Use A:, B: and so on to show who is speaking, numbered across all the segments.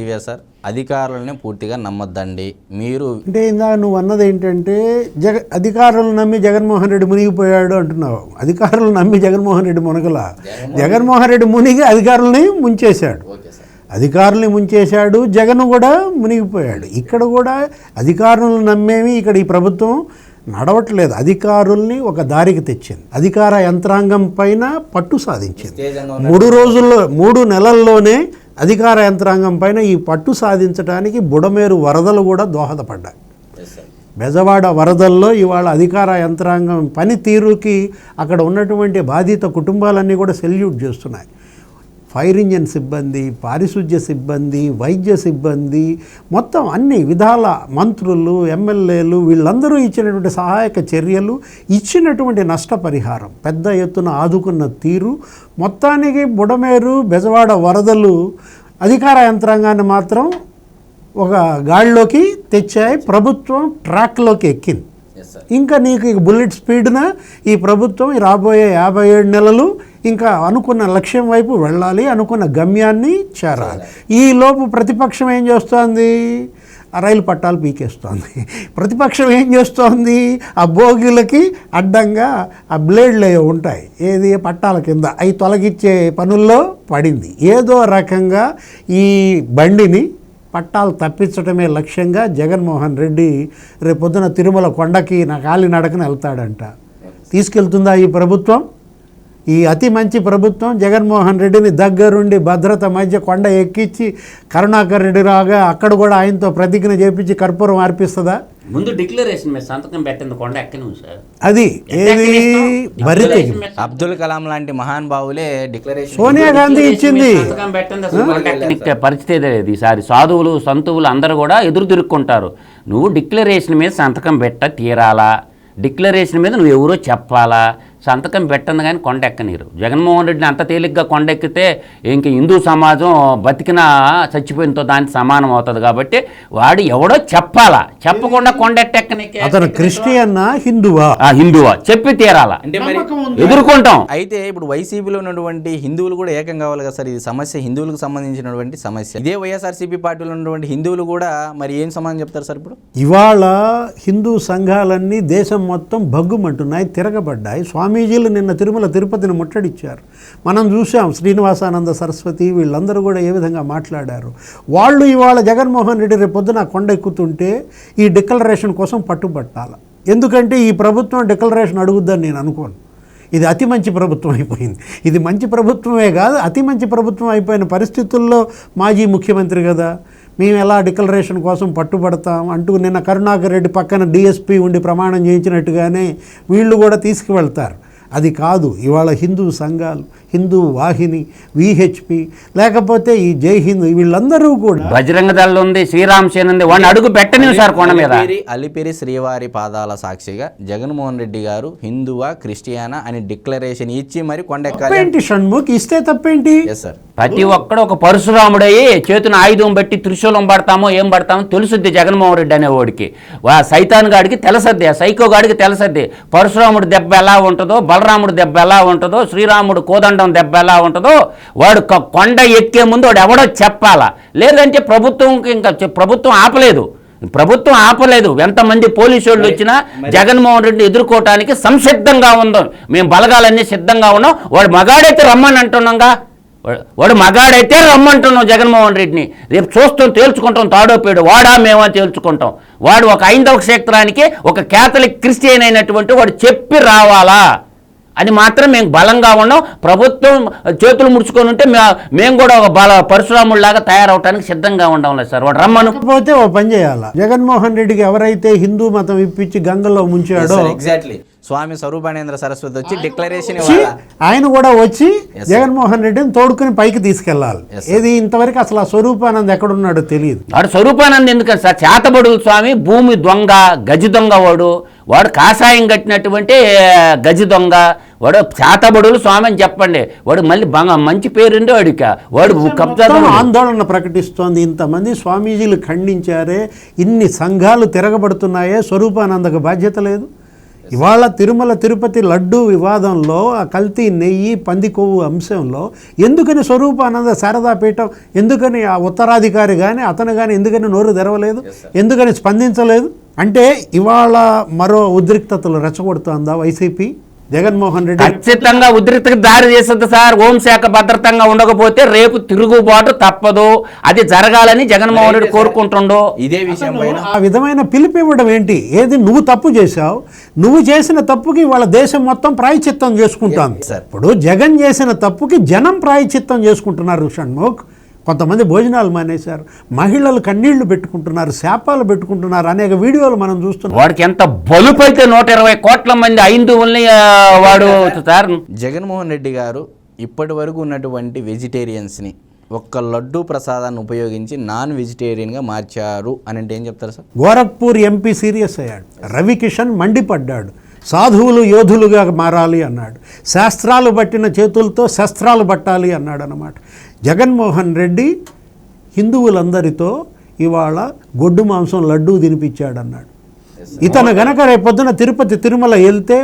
A: Sir. అధికారులని పూర్తిగా నమ్మొద్దండి. మీరు
B: అంటే ఇందాక నువ్వు అన్నది ఏంటంటే జగ అధికారులను నమ్మి జగన్మోహన్ రెడ్డి మునిగిపోయాడు అంటున్నావు. అధికారులను నమ్మి జగన్మోహన్ రెడ్డి మునగల? జగన్మోహన్ రెడ్డి మునిగి అధికారులని ముంచేశాడు. అధికారుల్ని ముంచేశాడు జగన్ కూడా మునిగిపోయాడు. ఇక్కడ కూడా అధికారులను నమ్మేమి ఇక్కడ ఈ ప్రభుత్వం నడవట్లేదు. అధికారుల్ని ఒక దారికి తెచ్చింది. అధికార యంత్రాంగం పైన పట్టు సాధించింది. మూడు రోజుల్లో మూడు నెలల్లోనే అధికార యంత్రాంగం పైన ఈ పట్టు సాధించడానికి బుడమేరు వరదలు కూడా దోహదపడ్డాయి. బెజవాడ వరదల్లో ఇవాళ అధికార యంత్రాంగం పనితీరుకి అక్కడ ఉన్నటువంటి బాధిత కుటుంబాలన్నీ కూడా సెల్యూట్ చేస్తున్నాయి. ఫైర్ ఇంజన్ సిబ్బంది పారిశుధ్య సిబ్బంది వైద్య సిబ్బంది మొత్తం అన్ని విధాల మంత్రులు ఎమ్మెల్యేలు వీళ్ళందరూ ఇచ్చినటువంటి సహాయక చర్యలు ఇచ్చినటువంటి నష్టపరిహారం పెద్ద ఎత్తున ఆదుకున్న తీరు మొత్తానికి బుడమేరు బెజవాడ వరదలు అధికార యంత్రాంగాన్ని మాత్రం ఒక గాడిలోకి తెచ్చాయి ప్రభుత్వం ట్రాక్లోకి ఎక్కింది. ఇంకా నీకు బుల్లెట్ స్పీడ్న ఈ ప్రభుత్వం రాబోయే యాభై ఏడు నెలలు ఇంకా అనుకున్న లక్ష్యం వైపు వెళ్ళాలి అనుకున్న గమ్యాన్ని చేరాలి. ఈ లోపు ప్రతిపక్షం ఏం చేస్తోంది? ఆ రైలు పట్టాలు పీకేస్తోంది. ప్రతిపక్షం ఏం చేస్తోంది? ఆ బోగీలకి అడ్డంగా ఆ బ్లేడ్లు ఉంటాయి. ఏది? పట్టాల కింద. అవి తొలగించే పనుల్లో పడింది. ఏదో రకంగా ఈ బండిని పట్టాలు తప్పించడమే లక్ష్యంగా జగన్మోహన్ రెడ్డి రేపొద్దున తిరుమల కొండకి నా కాలినడకన వెళ్తాడంట. తీసుకెళ్తుందా ఈ ప్రభుత్వం? ఈ అతి మంచి ప్రభుత్వం జగన్మోహన్ రెడ్డిని దగ్గరుండి భద్రత మధ్య కొండ ఎక్కించి కరుణాకర్ రెడ్డి రాగా అక్కడ కూడా ఆయనతో ప్రతిజ్ఞ చేపించి కర్పూరం అర్పిస్తుందా?
C: ముందు డిక్లరేషన్ మీద సంతకం పెట్టింది కొండ ఎక్కను సార్.
B: అది ఏది? బరి తెగి
A: అబ్దుల్ కలాం లాంటి మహానుభావులే డిక్లరేషన్
B: సోనియా గాంధీ ఇచ్చింది.
C: పరిస్థితి లేదు ఈసారి. సాధువులు సంతువులు అందరూ కూడా ఎదురు తిరుక్కుంటారు. నువ్వు డిక్లరేషన్ మీద సంతకం పెట్ట తీరాలా? డిక్లరేషన్ మీద నువ్వు ఎవరో చెప్పాలా? సంతకం పెట్టంది కానీ కొండ ఎక్కనీరు జగన్మోహన్ రెడ్డిని అంత తేలిగ్గా కొండ ఎక్కితే ఇంక హిందూ సమాజం బతికినా చచ్చిపోయినతో దానికి సమానం అవుతుంది కాబట్టి వాడు ఎవడో చెప్పాలా. చెప్పకుండా కొండ ఎట్టెక్కనికే
B: అతను క్రిస్టియన్నా హిందువా?
C: ఆ హిందువా. చెప్పి తీరాలా.
A: అంటే మరి
C: ఎదుర్కొంటాం.
A: అయితే ఇప్పుడు వైసీపీలో ఉన్నటువంటి హిందువులు కూడా ఏకం కావాలి కదా సార్? ఇది సమస్య హిందువులకు సంబంధించినటువంటి సమస్య. ఇదే వైఎస్ఆర్సీపీ పార్టీలో ఉన్నటువంటి హిందువులు కూడా మరి ఏం సమాధానం చెప్తారు సార్ ఇప్పుడు?
B: ఇవాళ హిందూ సంఘాలన్నీ దేశం మొత్తం భగ్గుమంటున్నాయి తిరగబడ్డాయి. స్వామీజీలు నిన్న తిరుమల తిరుపతిని ముట్టడిచ్చారు. మనం చూసాం శ్రీనివాసానంద సరస్వతి వీళ్ళందరూ కూడా ఏ విధంగా మాట్లాడారు. వాళ్ళు ఇవాళ జగన్మోహన్ రెడ్డి రేపు పొద్దున కొండ ఎక్కుతుంటే ఈ డిక్లరేషన్ కోసం పట్టుబట్టాలి. ఎందుకంటే ఈ ప్రభుత్వం డిక్లరేషన్ అడుగుద్దని నేను అనుకోను. ఇది అతి మంచి ప్రభుత్వం అయిపోయింది. ఇది మంచి ప్రభుత్వమే కాదు అతి మంచి ప్రభుత్వం అయిపోయిన పరిస్థితుల్లో మాజీ ముఖ్యమంత్రి కదా. మేము ఎలా డిక్లరేషన్ కోసం పట్టుబడతాం అంటూ నిన్న కరుణాకర్ రెడ్డి పక్కన డిఎస్పీ ఉండి ప్రమాణం చేయించినట్టుగానే వీళ్ళు కూడా తీసుకువెళ్తారు. అది కాదు. ఇవాళ హిందూ సంఘాలు హిందూ వాహిని విహెచ్పి లేకపోతే ఈ జై హింద్ వీళ్ళందరూ కూడా
C: బజరంగ దళం ఉంది శ్రీరామ్ సేన ఉంది వాడిని అడుగు పెట్టని సార్ కొండ మీద.
A: అలిపిరి శ్రీవారి పాదాల సాక్షిగా జగన్మోహన్ రెడ్డి గారు హిందువా క్రిస్టియానా అని డిక్లరేషన్ ఇచ్చి మరి కొండెక్కాలి.
B: తప్పేంటి షణ్ముఖ్? ఇస్తే తప్పేంటి?
A: సార్
C: ప్రతి ఒక్కడు ఒక పరశురాముడయ్యి చేతిన ఆయుధం పెట్టి త్రిశూలం పడతామో ఏం పడతామో తెలుసుద్ది జగన్మోహన్ రెడ్డి అనేవాడికి వా సైతాన్ గాడికి తెలుసద్ది ఆ సైకో గాడికి తెలుసద్ది. పరశురాముడు దెబ్బ ఎలా ఉంటుందో బలరాముడు దెబ్బ ఎలా ఉంటుందో శ్రీరాముడు కోదండం దెబ్బ ఎలా ఉంటుందో వాడు కొండ ఎక్కే ముందు వాడు ఎవడో చెప్పాలా. లేదంటే ప్రభుత్వంకి ఇంకా ప్రభుత్వం ఆపలేదు. ప్రభుత్వం ఆపలేదు. ఎంతమంది పోలీసు వాళ్ళు వచ్చినా జగన్మోహన్ రెడ్డి ఎదుర్కోవటానికి సంసిద్ధంగా ఉందాం. మేము బలగాలన్నీ సిద్ధంగా ఉన్నాం. వాడు మగాడైతే రమ్మని అంటున్నాంగా. వాడు- వాడు మగాడైతే రమ్మంటున్నాం జగన్మోహన్ రెడ్డిని. రేపు చూస్తాం తేల్చుకుంటాం తాడోపేడు. వాడా మేమా తేల్చుకుంటాం. వాడు ఒక ఐందవ క్షేత్రానికి ఒక కేథలిక్ క్రిస్టియన్ అయినటువంటి వాడు చెప్పి రావాలా. అని మాత్రం మేము బలంగా ఉన్నాం. ప్రభుత్వం చేతులు ముడుచుకొని ఉంటే మే- మేము కూడా ఒక బల పరశురాముడిలాగా తయారవటానికి సిద్ధంగా ఉండం లేదు సార్. వాడు రమ్మను.
B: కాకపోతే ఓ పని చేయాలా? జగన్మోహన్ రెడ్డికి ఎవరైతే హిందూ మతం ఇప్పించి గంగలో ముంచాడో
A: ఎగ్జాక్ట్లీ స్వామి స్వరూపానేంద్ర సరస్వతి వచ్చి డిక్లరేషన్
B: ఆయన కూడా వచ్చి. జగన్మోహన్ రెడ్డిని తోడుకుని పైకి
A: తీసుకెళ్ళాలి
B: ఏది ఇంతవరకు అసలు ఆ స్వరూపానంద్ ఎక్కడున్నాడో తెలియదు.
C: వాడు స్వరూపానంద ఎందుకని సార్? చేతబడులు స్వామి భూమి దొంగ గజి దొంగ వాడు. వాడు కాషాయం కట్టినటువంటి గజి దొంగ వాడు చేతబడులు స్వామి అని చెప్పండి. వాడు మళ్ళీ బంగ మంచి పేరుండే వాడికి. వాడు కబ్జా
B: ఆందోళన ప్రకటిస్తోంది. ఇంతమంది స్వామీజీలు ఖండించారే ఇన్ని సంఘాలు తిరగబడుతున్నాయే స్వరూపానందకు బాధ్యత లేదు. ఇవాళ తిరుమల తిరుపతి లడ్డు వివాదంలో ఆ కల్తీ నెయ్యి పంది కొవ్వు అంశంలో ఎందుకని స్వరూపానంద శారదా పీఠం ఎందుకని ఆ ఉత్తరాధికారి కానీ అతను కానీ ఎందుకని నోరు తెరవలేదు? ఎందుకని స్పందించలేదు? అంటే ఇవాళ మరో ఉద్రిక్తతలు రెచ్చగొడుతోందా వైసీపీ? జగన్మోహన్ రెడ్డి
C: ఖచ్చితంగా ఉద్రిక్తకు దారి చేస్తుంది సార్. హోంశాఖ భద్రతంగా ఉండకపోతే రేపు తిరుగుబాటు తప్పదు. అది జరగాలని జగన్మోహన్ రెడ్డి కోరుకుంటుండో.
A: ఇదే విషయం
B: ఆ విధమైన పిలుపు ఇవ్వడం ఏంటి? ఏది నువ్వు తప్పు చేశావు? నువ్వు చేసిన తప్పుకి వాళ్ళ దేశం మొత్తం ప్రాయచిత్తం చేసుకుంటాం. ఇప్పుడు జగన్ చేసిన తప్పుకి జనం ప్రాయచిత్తం చేసుకుంటున్నారు షణ్ముఖ్ కొంతమంది భోజనాలు మానేశారు. మహిళలు కన్నీళ్ళు పెట్టుకుంటున్నారు శాపాలు పెట్టుకుంటున్నారు అనేక వీడియోలు మనం చూస్తున్నాం.
C: వాడికి ఎంత బలుపు అయితే నూట ఇరవై కోట్ల మంది హైందువుల్ని ఆ, వాడు సార్.
A: జగన్మోహన్ రెడ్డి గారు ఇప్పటి వరకు ఉన్నటువంటి వెజిటేరియన్స్ని ఒక్క లడ్డూ ప్రసాదాన్ని ఉపయోగించి నాన్ వెజిటేరియన్గా మార్చారు అని అంటే ఏం చెప్తారు సార్?
B: గోరఖ్పూర్ ఎంపీ సీరియస్ అయ్యాడు. రవికిషన్ మండిపడ్డాడు. సాధువులు యోధులుగా మారాలి అన్నాడు. శాస్త్రాలు పట్టిన చేతులతో శస్త్రాలు పట్టాలి అన్నాడు అన్నమాట జగన్మోహన్ రెడ్డి హిందువులందరితో ఇవాళ గొడ్డు మాంసం లడ్డూ తినిపించాడు అన్నాడు ఇతను గనక రేపొద్దున తిరుపతి తిరుమల వెళ్తే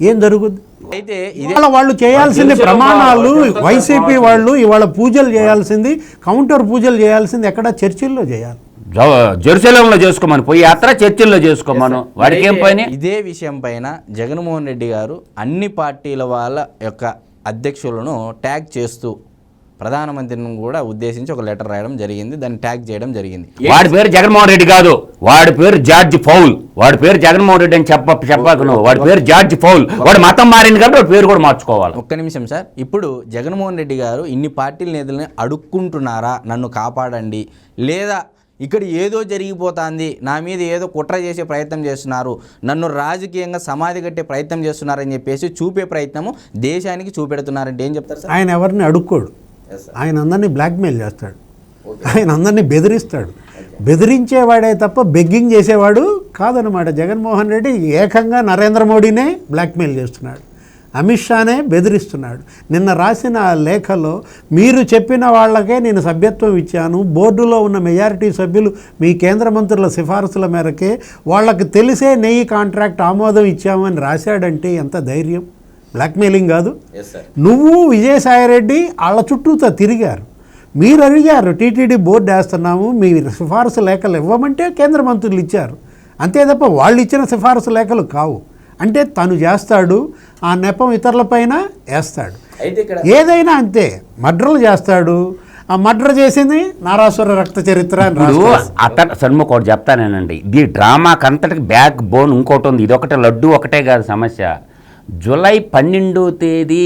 B: ఏం జరుగుద్ది?
A: అయితే ఇదే
B: ఇవాళ వాళ్ళు చేయాల్సింది ప్రమాణాలు వైసీపీ వాళ్ళు ఇవాళ పూజలు చేయాల్సింది కౌంటర్ పూజలు చేయాల్సింది ఎక్కడ? చర్చిల్లో చేయాలి.
C: జ- జెరూసలేంలో చేసుకోమని పోయి యాత్ర చర్చిల్లో చేసుకోమను. వాడికి ఏం పని?
A: ఇదే విషయం పైన జగన్మోహన్ రెడ్డి గారు అన్ని పార్టీల వాళ్ళ యొక్క అధ్యక్షులను ట్యాగ్ చేస్తూ ప్రధానమంత్రిని కూడా ఉద్దేశించి ఒక లెటర్ రాయడం జరిగింది. దాన్ని ట్యాగ్ చేయడం జరిగింది.
C: వాడి పేరు జగన్మోహన్ రెడ్డి కాదు. వాడి పేరు జార్జ్ ఫౌల్. వాడి పేరు జగన్మోహన్ రెడ్డి అని చెప్ప చెప్పకు నువ్వు వాడి పేరు జార్జ్ ఫౌల్. వాడు మతం మారింది కాబట్టి వాడి పేరు కూడా మార్చుకోవాలి.
A: ఒక్క నిమిషం సార్. ఇప్పుడు జగన్మోహన్ రెడ్డి గారు ఇన్ని పార్టీల నేతల్ని అడుక్కుంటున్నారా? నన్ను కాపాడండి. లేదా ఇక్కడ ఏదో జరిగిపోతుంది. నా మీద ఏదో కుట్ర చేసే ప్రయత్నం చేస్తున్నారు. నన్ను రాజకీయంగా సమాధి కట్టే ప్రయత్నం చేస్తున్నారని చెప్పేసి చూపే ప్రయత్నము దేశానికి చూపెడుతున్నారంటే ఏం చెప్తారు సార్?
B: ఆయన ఎవరిని అడుక్కోడు. ఆయన అందరినీ బ్లాక్మెయిల్ చేస్తాడు. ఆయన అందరినీ బెదిరిస్తాడు. బెదిరించేవాడే తప్ప బెగ్గింగ్ చేసేవాడు కాదనమాట జగన్మోహన్ రెడ్డి ఏకంగా నరేంద్ర మోడీనే బ్లాక్మెయిల్ చేస్తున్నాడు. అమిత్ షానే బెదిరిస్తున్నాడు. నిన్న రాసిన లేఖలో మీరు చెప్పిన వాళ్ళకే నేను సభ్యత్వం ఇచ్చాను. బోర్డులో ఉన్న మెజారిటీ సభ్యులు మీ కేంద్ర మంత్రుల సిఫారసుల మేరకే వాళ్ళకి తెలిసే నెయ్యి కాంట్రాక్ట్ ఆమోదం ఇచ్చామని రాశాడంటే ఎంత ధైర్యం? బ్లాక్మెయిలింగ్ కాదు. నువ్వు విజయసాయిరెడ్డి వాళ్ళ చుట్టూతో తిరిగారు. మీరు అడిగారు టీటీడీ బోర్డు వేస్తున్నాము మీ సిఫారసు లేఖలు ఇవ్వమంటే కేంద్ర మంత్రులు ఇచ్చారు. అంతే తప్ప వాళ్ళు ఇచ్చిన సిఫారసు లేఖలు కావు. అంటే తను చేస్తాడు ఆ నెపం ఇతరులపైన వేస్తాడు.
A: అయితే ఇక్కడ
B: ఏదైనా అంతే మర్డర్లు చేస్తాడు. ఆ మర్డర్ చేసింది నారాసుర రక్త చరిత్ర.
C: అతను సన్ముఖ ఒకటి చెప్తానేనండి. ఇది డ్రామాకి అంతటికి బ్యాక్ బోన్ ఇంకోటి ఉంది. ఇది ఒకటే లడ్డు ఒకటే కాదు సమస్య. జూలై పన్నెండో తేదీ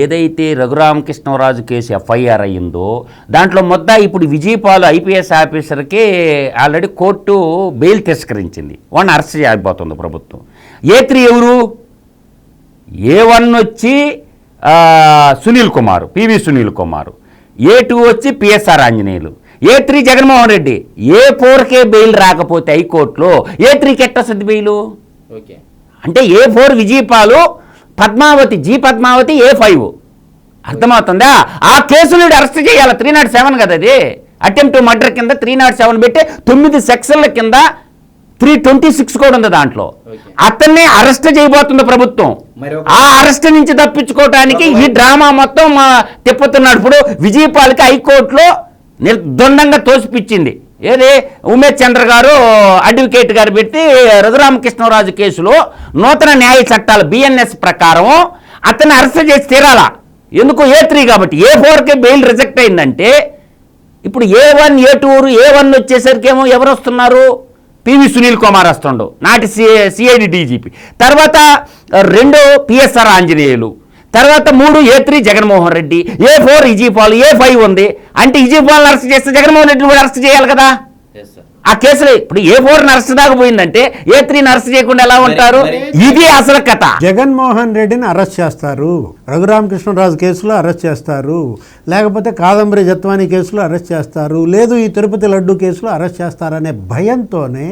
C: ఏదైతే రఘురామకృష్ణరాజు కేసు ఎఫ్ఐఆర్ అయ్యిందో దాంట్లో మొత్తం ఇప్పుడు విజయపాలు ఐపీఎస్ ఆఫీసర్కి ఆల్రెడీ కోర్టు బెయిల్ తిరస్కరించింది. వాడిని అరెస్ట్ చేయబోతుంది ప్రభుత్వం. ఏ త్రీ ఎవరు? ఏ వన్ వచ్చి Sunil Kumar P V Sunil Kumar. A two వచ్చి P S R Anjaneyulu. A three Jaganmohan Reddy? A four K bail రాకపోతే హైకోర్టులో? ఏ త్రీకి ఎట్టొస్తుంది బెయిలు?
A: ఓకే.
C: అంటే A four Vijayapal Padmavathi ji Padmavathi A five అర్థమవుతుందా? ఆ కేసుని అరెస్ట్ చేయాలి. త్రీ నాట్ సెవెన్ కదా అది. అటెంప్ట్ మర్డర్ కింద త్రీ నాట్ సెవెన్ పెట్టి తొమ్మిది సెక్షన్ల కింద త్రీ ట్వంటీ సిక్స్ కూడా ఉంది దాంట్లో. అతన్ని అరెస్ట్ చేయబోతుంది ప్రభుత్వం. ఆ అరెస్ట్ నుంచి తప్పించుకోవటానికి ఈ డ్రామా మొత్తం ఇప్పుడు విజయపాల్కి హైకోర్టులో నిర్దొండంగా తోసిపిచ్చింది. ఏది? ఉమేష్ చంద్ర గారు అడ్వకేట్ గారు పెట్టి రఘురామకృష్ణరాజు కేసులో నూతన న్యాయ చట్టాలు బిఎన్ఎస్ ప్రకారం అతన్ని అరెస్ట్ చేసి తీరాలా? ఎందుకు ఏ త్రీ కాబట్టి? ఏ ఫోర్కే బెయిల్ రిజెక్ట్ అయిందంటే ఇప్పుడు ఏ వన్ ఏ టూరు ఏ వన్ వచ్చేసరికి ఏమో ఎవరు వస్తున్నారు పివి సునీల్ కుమార్ వస్తుండు నాటి సి సిఐడి డీజీపీ తర్వాత రెండు పిఎస్ఆర్ ఆంజనేయులు. తర్వాత మూడు A three Jaganmohan Reddy A four ఇజీపాల్ A five ఉంది. అంటే ఇజీపాల్ అరెస్ట్ చేస్తే జగన్మోహన్ రెడ్డిని కూడా అరెస్ట్ చేయాలి కదా? ఆ కేసులో ఇప్పుడు ఏ ఫోర్ అరెస్ట్ దాకా పోయిందంటే ఏ త్రీని అరెస్ట్ చేయకుండా ఎలా ఉంటారు? ఇది అసలు కథ.
B: జగన్మోహన్ రెడ్డిని అరెస్ట్ చేస్తారు. రఘురామకృష్ణరాజు కేసులో అరెస్ట్ చేస్తారు. లేకపోతే కాదంబరి జత్వాని కేసులో అరెస్ట్ చేస్తారు. లేదు ఈ తిరుపతి లడ్డు కేసులో అరెస్ట్ చేస్తారనే భయంతోనే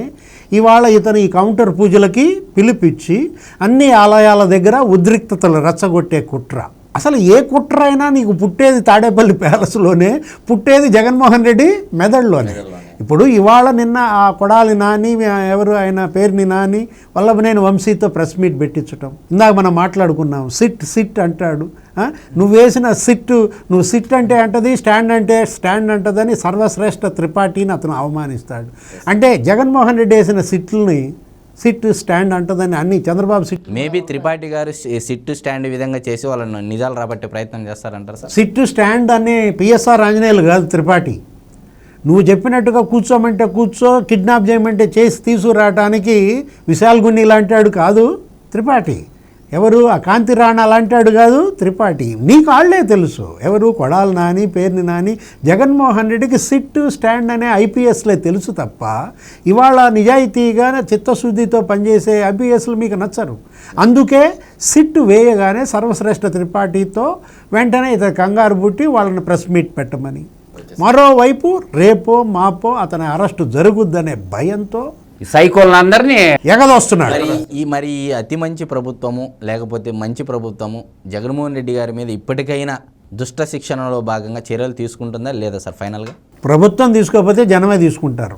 B: ఇవాళ ఇతను ఈ కౌంటర్ పూజలకి పిలిపించి అన్ని ఆలయాల దగ్గర ఉద్రిక్తతలు రెచ్చగొట్టే కుట్ర. అసలు ఏ కుట్ర అయినా నీకు పుట్టేది తాడేపల్లి ప్యాలెస్లోనే పుట్టేది జగన్మోహన్ రెడ్డి మెదడులోనే. ఇప్పుడు ఇవాళ నిన్న ఆ కొడాలి నాని ఎవరు ఆయన పేరుని నాని వల్లభనేని వంశీతో ప్రెస్ మీట్ పెట్టించటం. ఇందాక మనం మాట్లాడుకున్నాం సిట్ సిట్ అంటాడు? నువ్వు వేసిన సిట్ నువ్వు సిట్ అంటే అంటది స్టాండ్ అంటే స్టాండ్ అంటదని సర్వశ్రేష్ఠ త్రిపాఠిని అతను అవమానిస్తాడు. అంటే జగన్మోహన్ రెడ్డి వేసిన సిట్లని సిట్ స్టాండ్ అంటదని అన్ని చంద్రబాబు సిట్
A: మేబీ త్రిపాఠి గారు సి- సిట్టు స్టాండ్ విధంగా చేసి వాళ్ళని నిజాలు రాబట్టే ప్రయత్నం చేస్తారంటారు సార్?
B: సిట్ స్టాండ్ అనే పిఎస్ఆర్ ఆంజనేయులు కాదు త్రిపాఠి. నువ్వు చెప్పినట్టుగా కూర్చోమంటే కూర్చో కిడ్నాప్ చేయమంటే చేసి తీసుకురావటానికి విశాల్ గున్ని లాంటాడు కాదు త్రిపాఠి. ఎవరు? ఆ కాంతి రాణా కాదు? త్రిపాఠి. నీకు ఆళ్ళే తెలుసు. ఎవరు? కొడాలి నాని పేరుని నాని. జగన్మోహన్ రెడ్డికి సిట్ స్టాండ్ అనే ఐపీఎస్లే తెలుసు తప్ప ఇవాళ నిజాయితీగా చిత్తశుద్ధితో పనిచేసే ఐపీఎస్లు మీకు నచ్చరు. అందుకే సిట్ వేయగానే సర్వశ్రేష్ఠ త్రిపాఠితో వెంటనే ఇతను కంగారు పుట్టి వాళ్ళని ప్రెస్ మీట్ పెట్టమని. మరోవైపు రేపో మాపో అతని అరెస్టు జరుగుద్దనే భయంతో
C: ఈ సైకోలందరినీ
B: ఎగదొస్తున్నాడు.
A: మరి ఈ మరి ఈ అతి మంచి ప్రభుత్వము లేకపోతే మంచి ప్రభుత్వము జగన్మోహన్ రెడ్డి గారి మీద ఇప్పటికైనా దుష్ట శిక్షణలో భాగంగా చర్యలు తీసుకుంటుందా లేదా సార్ ఫైనల్గా?
B: ప్రభుత్వం తీసుకోకపోతే జనమే తీసుకుంటారు.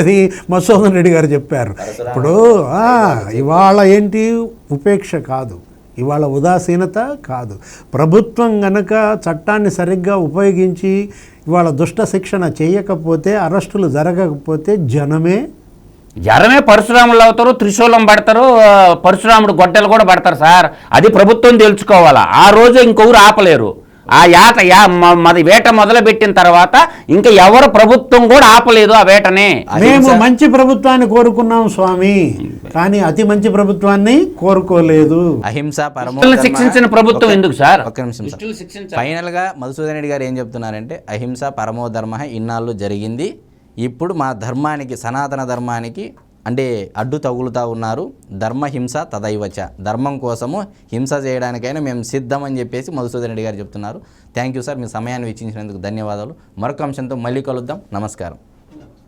B: ఇది మధుసూదన్ రెడ్డి గారు చెప్పారు. ఇప్పుడు ఆ, ఇవాళ ఏంటి? ఉపేక్ష కాదు. ఇవాళ ఉదాసీనత కాదు. ప్రభుత్వం గనక చట్టాన్ని సరిగ్గా ఉపయోగించి ఇవాళ దుష్ట శిక్షణ చేయకపోతే అరెస్టులు జరగకపోతే జనమే
C: జరమే పరశురాములు అవుతారు త్రిశూలం పడతారు పరశురాముడు గొడ్డలు కూడా పడతారు సార్. అది ప్రభుత్వం తెలుసుకోవాలా? ఆ రోజు ఇంకొకరు ఆపలేరు. ఆ యాట యా మది వేట మొదలుపెట్టిన తర్వాత ఇంకా ఎవరు ప్రభుత్వం కూడా ఆపలేదు ఆ వేటనే.
B: మేము మంచి ప్రభుత్వాన్ని కోరుకున్నాం స్వామి. కానీ అతి మంచి ప్రభుత్వాన్ని కోరుకోలేదు.
A: అహింస పరమో
C: శిక్షించిన ప్రభుత్వం ఎందుకు సార్?
A: ఒక్క నిమిషం. ఫైనల్గా మధుసూదన్ రెడ్డి గారు ఏం చెప్తున్నారంటే అహింస పరమో ధర్మ ఇన్నాళ్ళు జరిగింది. ఇప్పుడు మా ధర్మానికి సనాతన ధర్మానికి అంటే అడ్డు తగులుతా ఉన్నారు. ధర్మహింస తదైవచ. ధర్మం కోసము హింస చేయడానికైనా మేము సిద్ధం అని చెప్పేసి మధుసూదన్ రెడ్డి గారు చెప్తున్నారు. థ్యాంక్ యూ సార్ మీ సమయాన్ని వెచ్చించినందుకు ధన్యవాదాలు. మరొక అంశంతో మళ్ళీ కలుద్దాం. నమస్కారం.